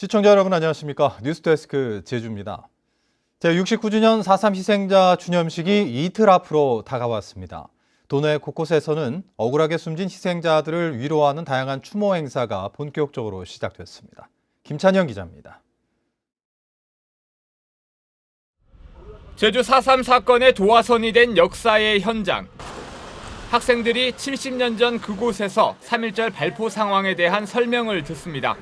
시청자 여러분 안녕하십니까 뉴스데스크 제주입니다. 제69주년 4.3 희생자 주념식이 이틀 앞으로 다가왔습니다. 도내 곳곳에서는 억울하게 숨진 희생자들을 위로하는 다양한 추모 행사가 본격적으로 시작됐습니다. 김찬영 기자입니다. 제주 4.3 사건의 도화선이 된 역사의 현장. 학생들이 70년 전 그곳에서 3.1절 발포 상황에 대한 설명을 듣습니다.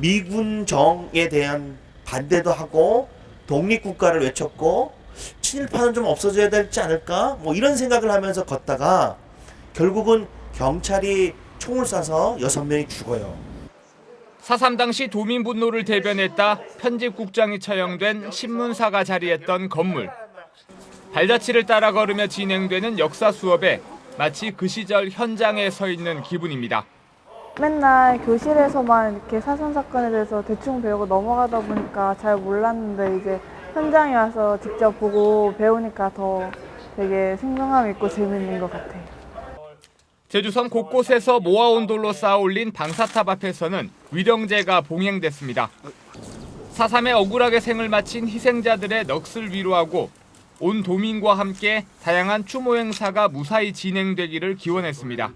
미군 정에 대한 반대도 하고 독립국가를 외쳤고 친일파는 좀 없어져야 되지 않을까? 뭐 이런 생각을 하면서 걷다가 결국은 경찰이 총을 쏴서 여섯 명이 죽어요. 4.3 당시 도민 분노를 대변했다 편집국장이 처형된 신문사가 자리했던 건물. 발자취를 따라 걸으며 진행되는 역사 수업에 마치 그 시절 현장에 서 있는 기분입니다. 맨날 교실에서만 이렇게 사선 사건에 대해서 대충 배우고 넘어가다 보니까 잘 몰랐는데 이제 현장에 와서 직접 보고 배우니까 더 되게 생동감 있고 재밌는 것 같아요. 제주섬 곳곳에서 모아온 돌로 쌓아 올린 방사탑 앞에서는 위령제가 봉행됐습니다. 4.3에 억울하게 생을 마친 희생자들의 넋을 위로하고 온 도민과 함께 다양한 추모 행사가 무사히 진행되기를 기원했습니다.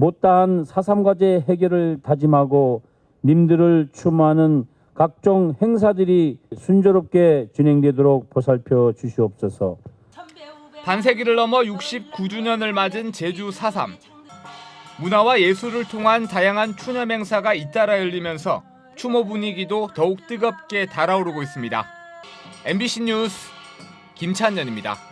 못다한 사삼과제 해결을 다짐하고 님들을 추모하는 각종 행사들이 순조롭게 진행되도록 보살펴 주시옵소서. 반세기를 넘어 69주년을 맞은 제주 4.3. 문화와 예술을 통한 다양한 추념 행사가 잇따라 열리면서 추모 분위기도 더욱 뜨겁게 달아오르고 있습니다. MBC 뉴스 김찬현입니다.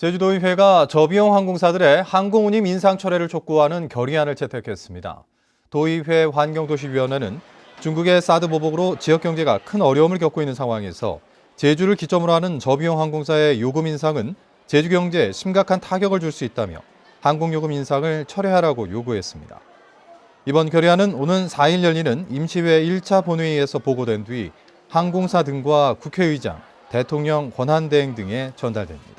제주도의회가 저비용 항공사들의 항공 운임 인상 철회를 촉구하는 결의안을 채택했습니다. 도의회 환경도시위원회는 중국의 사드 보복으로 지역 경제가 큰 어려움을 겪고 있는 상황에서 제주를 기점으로 하는 저비용 항공사의 요금 인상은 제주 경제에 심각한 타격을 줄 수 있다며 항공요금 인상을 철회하라고 요구했습니다. 이번 결의안은 오는 4일 열리는 임시회 1차 본회의에서 보고된 뒤 항공사 등과 국회의장, 대통령 권한대행 등에 전달됩니다.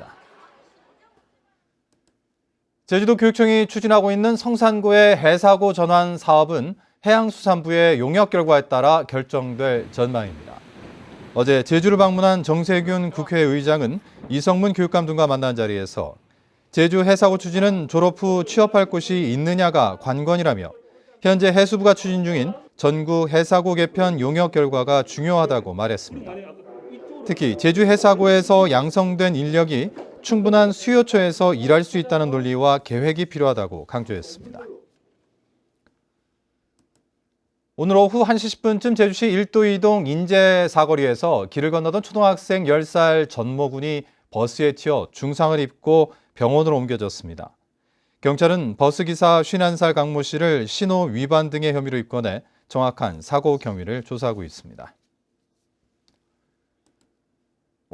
제주도 교육청이 추진하고 있는 성산고의 해사고 전환 사업은 해양수산부의 용역 결과에 따라 결정될 전망입니다. 어제 제주를 방문한 정세균 국회의장은 이성문 교육감 등과 만난 자리에서 제주 해사고 추진은 졸업 후 취업할 곳이 있느냐가 관건이라며 현재 해수부가 추진 중인 전국 해사고 개편 용역 결과가 중요하다고 말했습니다. 특히 제주 해사고에서 양성된 인력이 충분한 수요처에서 일할 수 있다는 논리와 계획이 필요하다고 강조했습니다. 오늘 오후 1시 10분쯤 제주시 1도 2동 인제 사거리에서 길을 건너던 초등학생 10살 전모군이 버스에 튀어 중상을 입고 병원으로 옮겨졌습니다. 경찰은 버스기사 51살 강모 씨를 신호 위반 등의 혐의로 입건해 정확한 사고 경위를 조사하고 있습니다.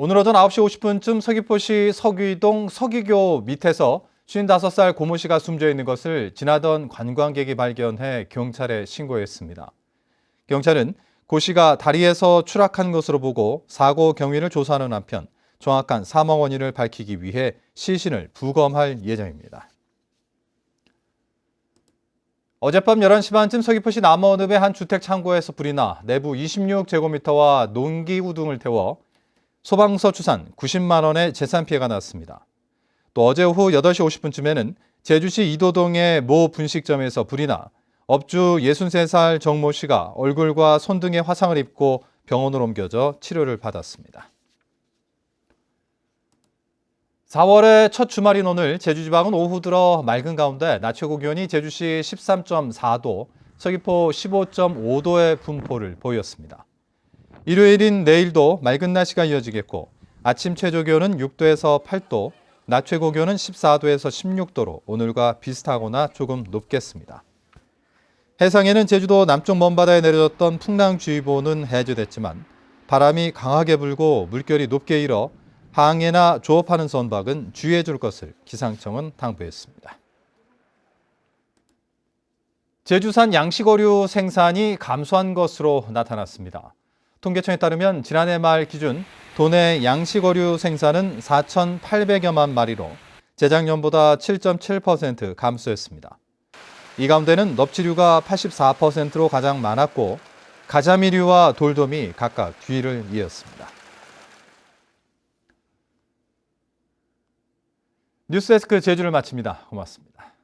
오늘 오전 9시 50분쯤 서귀포시 서귀동 서귀교 밑에서 55살 고모 씨가 숨져 있는 것을 지나던 관광객이 발견해 경찰에 신고했습니다. 경찰은 고 씨가 다리에서 추락한 것으로 보고 사고 경위를 조사하는 한편 정확한 사망 원인을 밝히기 위해 시신을 부검할 예정입니다. 어젯밤 11시 반쯤 서귀포시 남원읍의 한 주택 창고에서 불이 나 내부 26제곱미터와 농기구 등을 태워 소방서 추산 90만 원의 재산 피해가 났습니다. 또 어제 오후 8시 50분쯤에는 제주시 이도동의 모 분식점에서 불이 나 업주 63살 정모 씨가 얼굴과 손 등에 화상을 입고 병원으로 옮겨져 치료를 받았습니다. 4월의 첫 주말인 오늘 제주 지방은 오후 들어 맑은 가운데 낮 최고 기온이 제주시 13.4도, 서귀포 15.5도의 분포를 보였습니다. 일요일인 내일도 맑은 날씨가 이어지겠고 아침 최저 기온은 6도에서 8도, 낮 최고 기온은 14도에서 16도로 오늘과 비슷하거나 조금 높겠습니다. 해상에는 제주도 남쪽 먼바다에 내려졌던 풍랑주의보는 해제됐지만 바람이 강하게 불고 물결이 높게 일어 항해나 조업하는 선박은 주의해 줄 것을 기상청은 당부했습니다. 제주산 양식어류 생산이 감소한 것으로 나타났습니다. 통계청에 따르면 지난해 말 기준 도내 양식어류 생산은 4,800여만 마리로 재작년보다 7.7% 감소했습니다. 이 가운데는 넙치류가 84%로 가장 많았고 가자미류와 돌돔이 각각 뒤를 이었습니다. 뉴스데스크 제주를 마칩니다. 고맙습니다.